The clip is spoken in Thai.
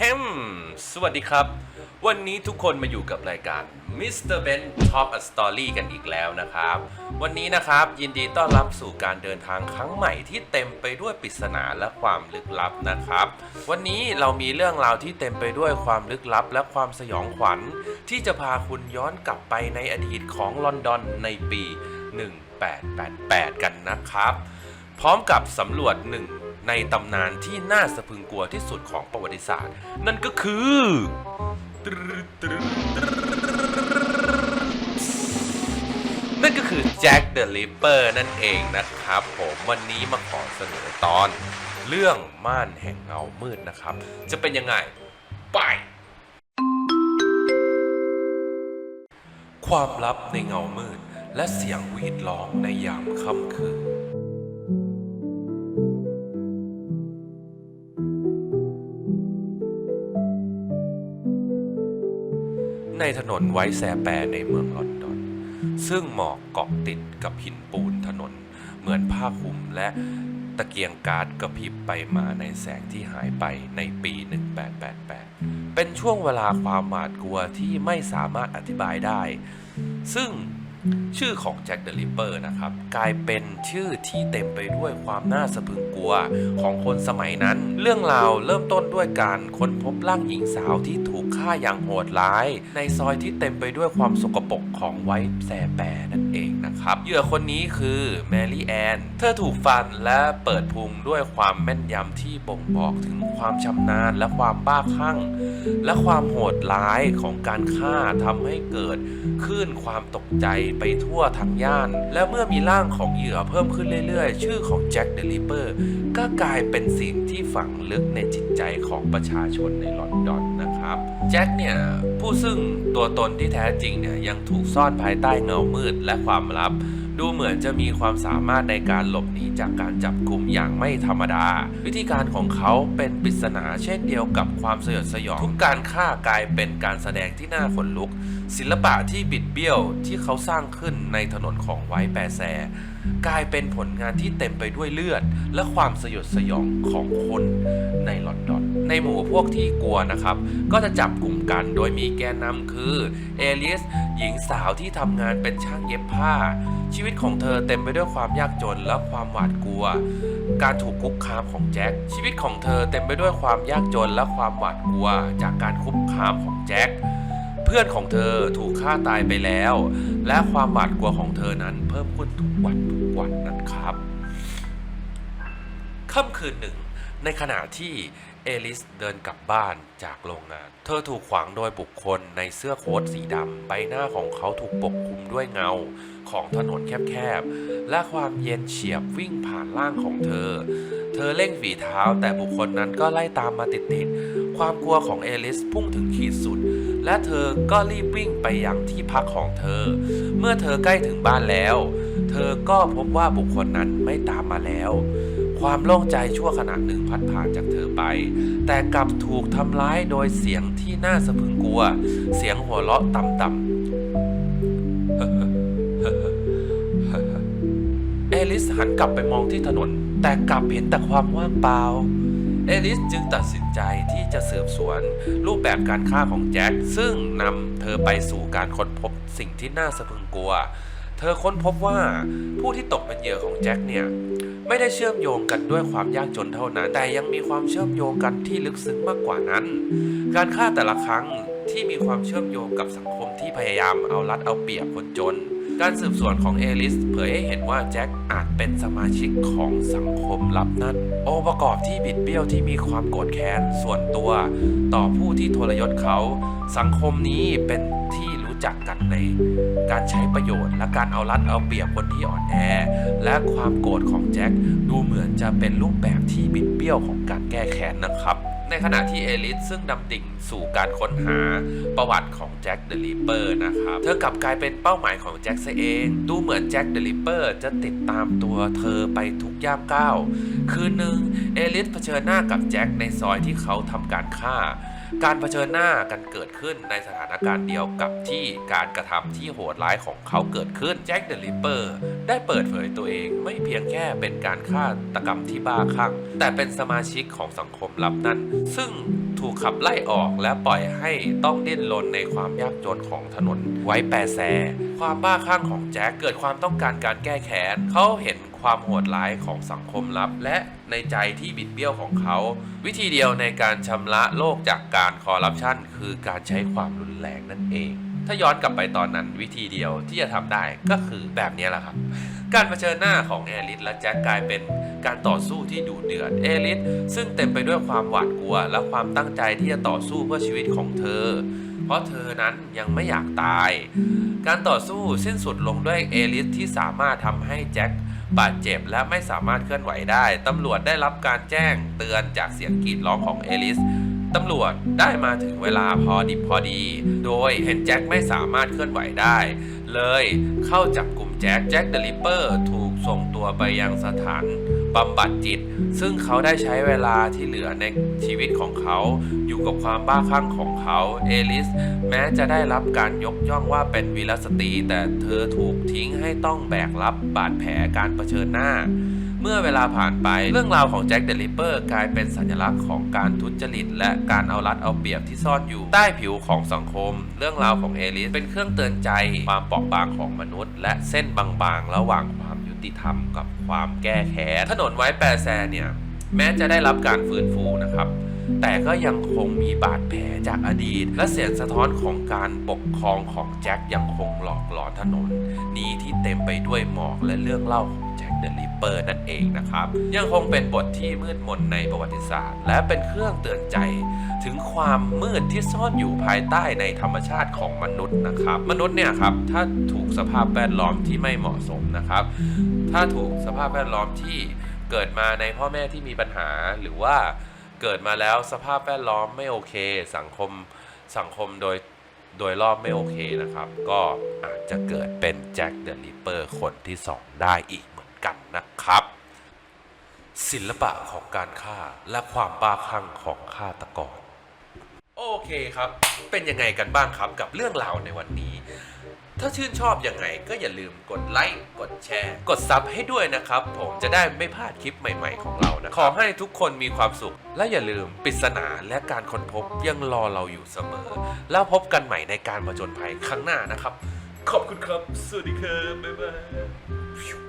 เฮมสวัสดีครับ วันนี้ทุกคนมาอยู่กับรายการ Mr. Ben Top a Story กันอีกแล้วนะครับ วันนี้นะครับยินดีต้อนรับสู่การเดินทางครั้งใหม่ที่เต็มไปด้วยปริศนาและความลึกลับนะครับ วันนี้เรามีเรื่องราวที่เต็มไปด้วยความลึกลับและความสยองขวัญ ที่จะพาคุณย้อนกลับไปในอดีตของลอนดอนในปี 1888 กันนะครับ พร้อมกับสำรวจหนึ่ง ในตำนานที่น่าสะพึงกลัวที่สุดของประวัติศาสตร์ นั่นก็คือ นั่นก็คือแจ็คเดอะลิปเปอร์นั่นเองนะครับผมวันนี้มาขอเสนอตอน เรื่องม่านแห่งเงามืดนะครับ จะเป็นยังไง ไปความลับในเงามืดและเสียงหวีดร้องในยามค่ำคืน ในถนนไวท์แซแปรในเมืองลอนดอน ซึ่งหมอกเกาะติดกับหินปูนถนน เหมือนผ้าคลุมและตะเกียงก๊าซกระพริบไปมาในแสงที่หายไปในปี 1888 เป็นช่วงเวลาความหวาดกลัวที่ไม่สามารถอธิบายได้ ซึ่ง ชื่อของแจ็คเดอะลิปเปอร์นะครับกลายเป็นชื่อที่เต็มไปด้วยความน่าสะพรึงกลัวของคนสมัยนั้น เรื่องราวเริ่มต้นด้วยการค้นพบร่างหญิงสาวที่ถูกฆ่าอย่างโหดร้าย ในซอยที่เต็มไปด้วยความสกปรกของไวท์แซแปรนั่นเอง นะครับ เหยื่อคนนี้คือแมรี่แอน เธอถูกฟันและเปิดพุงด้วยความแม่นยำที่บ่งบอกถึงความชำนาญและความบ้าคลั่ง และความโหดร้ายของการฆ่าทำให้เกิดคลื่นความตกใจไปทั่วทั้งย่าน และเมื่อมีร่างของเหยื่อเพิ่มขึ้นเรื่อยๆ ชื่อของแจ็คเดลิเปอร์ก็กลายเป็นสิ่งที่ฝังลึกในจิตใจของประชาชนในลอนดอนนะครับแจ็คเนี่ยผู้ซึ่งตัวตนที่แท้จริงเนี่ยยังถูกซ่อนภายใต้เงามืดและความลับดูเหมือนจะมีความสามารถในการหลบหนีจากการจับกลุ่มอย่างไม่ธรรมดา วิธีการของเขาเป็นปริศนาเช่นเดียวกับความสยดสยองทุกการฆ่ากลายเป็นการแสดงที่น่าขนลุก ศิลปะที่บิดเบี้ยวที่เขาสร้างขึ้นในถนนของไวท์แปรแซกลายเป็นผลงานที่เต็มไปด้วยเลือด และความสยดสยองของคนในลอนดอน ในหมู่พวกที่กลัวนะครับ ก็จะจับกลุ่มกันโดยมีแกนนำคือเอเลิสหญิงสาวที่ทำงานเป็นช่างเย็บผ้า ชีวิตของเธอเต็มไปด้วยความยากจนและความหวาดกลัว การถูกคุกคามของแจ็คชีวิตของเธอเต็มไปด้วยความยากจนและความหวาดกลัว จากการคุกคามของแจ็คเพื่อนของเธอถูกฆ่าตายไปแล้ว และความหวาดกลัวของเธอนั้นเพิ่มขึ้นทุกวันทุกวันนะครับค่ำคืนหนึ่ง ในขณะที่ เอลิสเดินกลับบ้านจากโรงงาน เธอถูกขวางโดยบุคคลในเสื้อโค้ทสีดำ ใบหน้าของเขาถูกปกคลุมด้วยเงาของถนนแคบๆ และความเย็นเฉียบวิ่งผ่านร่างของเธอ เธอเร่งฝีเท้าแต่บุคคลนั้นก็ไล่ตามมาติดๆ ความกลัวของเอลิสพุ่งถึงขีดสุด และเธอก็รีบวิ่งไปยังที่พักของเธอ เมื่อเธอใกล้ถึงบ้านแล้ว เธอก็พบว่าบุคคลนั้นไม่ตามมาแล้ว ความโล่งใจชั่วขณะหนึ่งพัดผ่านจากเธอไป แต่กลับถูกทำร้ายโดยเสียงที่น่าสะพึงกลัว เสียงหัวเราะต่ำๆเอลิสหันกลับไปมองที่ถนน แต่กลับเห็นแต่ความว่างเปล่าเอลิสจึงตัดสินใจที่จะสืบสวนรูปแบบการฆ่าของแจ็คซึ่งนำเธอไปสู่การค้นพบสิ่งที่น่าสะพึงกลัว เธอค้นพบว่าผู้ที่ตกเป็นเหยื่อของแจ็คเนี่ยไม่ได้เชื่อมโยงกันด้วยความยากจนเท่านั้น แต่ยังมีความเชื่อมโยงกันที่ลึกซึ้งมากกว่านั้น การฆ่าแต่ละครั้งที่มีความเชื่อมโยงกับสังคมที่พยายามเอารัดเอาเปรียบคนจน การสืบสวนของเอลิสเผยให้เห็นว่าแจ็คอาจเป็นสมาชิกของสังคมลับนั้น องค์ประกอบที่บิดเบี้ยวที่มีความโกรธแค้นส่วนตัว ต่อผู้ที่ทรยศเขา สังคมนี้เป็นที่ รู้จักกันในการใช้ประโยชน์ และการเอารัดเอาเปรียบคนที่อ่อนแอ และความโกรธของแจ็คดูเหมือนจะเป็นรูปแบบที่บิดเบี้ยวของการแก้แค้นนะครับในขณะที่เอลิสซึ่งนำดิ่งสู่การค้นหาประวัติของแจ็คเดอะลิปเปอร์นะครับ เธอกลับกลายเป็นเป้าหมายของแจ็คซะเอง ดูเหมือนแจ็คเดอะลิปเปอร์จะติดตามตัวเธอไปทุกย่ามก้าว คืนหนึ่งเอลิสเผชิญหน้ากับแจ็คในซอยที่เขาทำการฆ่า การเผชิญหน้ากันเกิดขึ้นในสถานการณ์เดียวกับที่การกระทำที่โหดร้ายของเขาเกิดขึ้นแจ็คเดอะริปเปอร์ได้เปิดเผยตัวเองไม่เพียงแค่เป็นการฆาตกรรมที่บ้าคลั่ง แต่เป็นสมาชิกของสังคมลับนั้น ซึ่งถูกขับไล่ออกและปล่อยให้ต้องดิ้นรนในความยากจนของถนนไว้แปรแซความบ้าคลั่งของแจ็คเกิดความต้องการการแก้แค้นเขาเห็น ความโหดร้ายของสังคมลับ และในใจที่บิดเบี้ยวของเขา วิธีเดียวในการชำระโลกจากการคอร์รัปชันคือการใช้ความรุนแรงนั่นเอง ถ้าย้อนกลับไปตอนนั้นวิธีเดียวที่จะทำได้ก็คือแบบนี้แหละครับการเผชิญหน้าของเอลิสและแจ็คกลายเป็นการต่อสู้ที่ดุเดือดเอลิสซึ่งเต็มไปด้วยความหวาดกลัว และความตั้งใจที่จะต่อสู้เพื่อชีวิตของเธอ เพราะเธอนั้นยังไม่อยากตาย การต่อสู้สิ้นสุดลงด้วยเอลิสที่สามารถทำให้แจ็ค บาดเจ็บและไม่สามารถเคลื่อนไหวได้ ตำรวจได้รับการแจ้งเตือนจากเสียงกรีดร้องของเอลิสตำรวจได้มาถึงเวลาพอดิบพอดี โดยเห็นแจ็คไม่สามารถเคลื่อนไหวได้ เลยเข้าจับกลุ่มแจ็คแจ็คเดลิเปอร์ถูกส่งตัวไปยังสถาน บำบัดจิต ซึ่งเขาได้ใช้เวลาที่เหลือในชีวิตของเขาอยู่กับความบ้าคลั่งของเขาเอลิส แม้จะได้รับการยกย่องว่าเป็นวีรสตรีแต่เธอถูกทิ้งให้ต้องแบกรับบาดแผลการเผชิญหน้าเมื่อเวลาผ่านไปเรื่องราวของแจ็คเดอะริเปอร์กลายเป็นสัญลักษณ์ของการทุจริต และการเอารัดเอาเปรียบที่ซ่อนอยู่ใต้ผิวของสังคม เรื่องราวของเอลิสเป็นเครื่องเตือนใจความเปราะบางของมนุษย์ และเส้นบางๆ ระหว่าง ติธรรมกับความแก้แค้นถนนไว้แปรแซเนี่ยแม้จะได้รับการฟื้นฟูนะครับ แต่ก็ยังคงมีบาดแผลจากอดีต และเสียงสะท้อนของการปกครองของแจ็คยังคงหลอกหลอนถนน นี้ที่เต็มไปด้วยหมอกและเรื่องเล่าของแจ็คเดอะริปเปอร์นั่นเองนะครับ ยังคงเป็นบทที่มืดมนในประวัติศาสตร์ และเป็นเครื่องเตือนใจ ถึงความมืดที่ซ่อนอยู่ภายใต้ในธรรมชาติของมนุษย์นะครับ มนุษย์เนี่ยครับถ้าถูกสภาพแวดล้อมที่ไม่เหมาะสมนะครับ ถ้าถูกสภาพแวดล้อมที่เกิดมาในพ่อแม่ที่มีปัญหาหรือว่า เกิดมาแล้วสภาพแวดล้อมไม่โอเค สังคมสังคมโดยโดยรอบไม่โอเคนะครับ ก็อาจจะเกิดเป็นแจ็คเดอะริปเปอร์คนที่สองได้อีกเหมือนกันนะครับ ศิลปะของการฆ่าและความบ้าคลั่งของฆาตกร โอเคครับ เป็นยังไงกันบ้างครับกับเรื่องราวในวันนี้ ถ้าชื่นชอบยังไงก็อย่าลืมกดไลค์ กดแชร์ กดซับให้ด้วยนะครับ ผมจะได้ไม่พลาดคลิปใหม่ๆของเรานะ ขอให้ทุกคนมีความสุข และอย่าลืมปริศนาและการค้นพบยังรอเราอยู่เสมอ แล้วพบกันใหม่ในการผจญภัยครั้งหน้านะครับ ขอบคุณครับ สวัสดีครับ บ๊ายบาย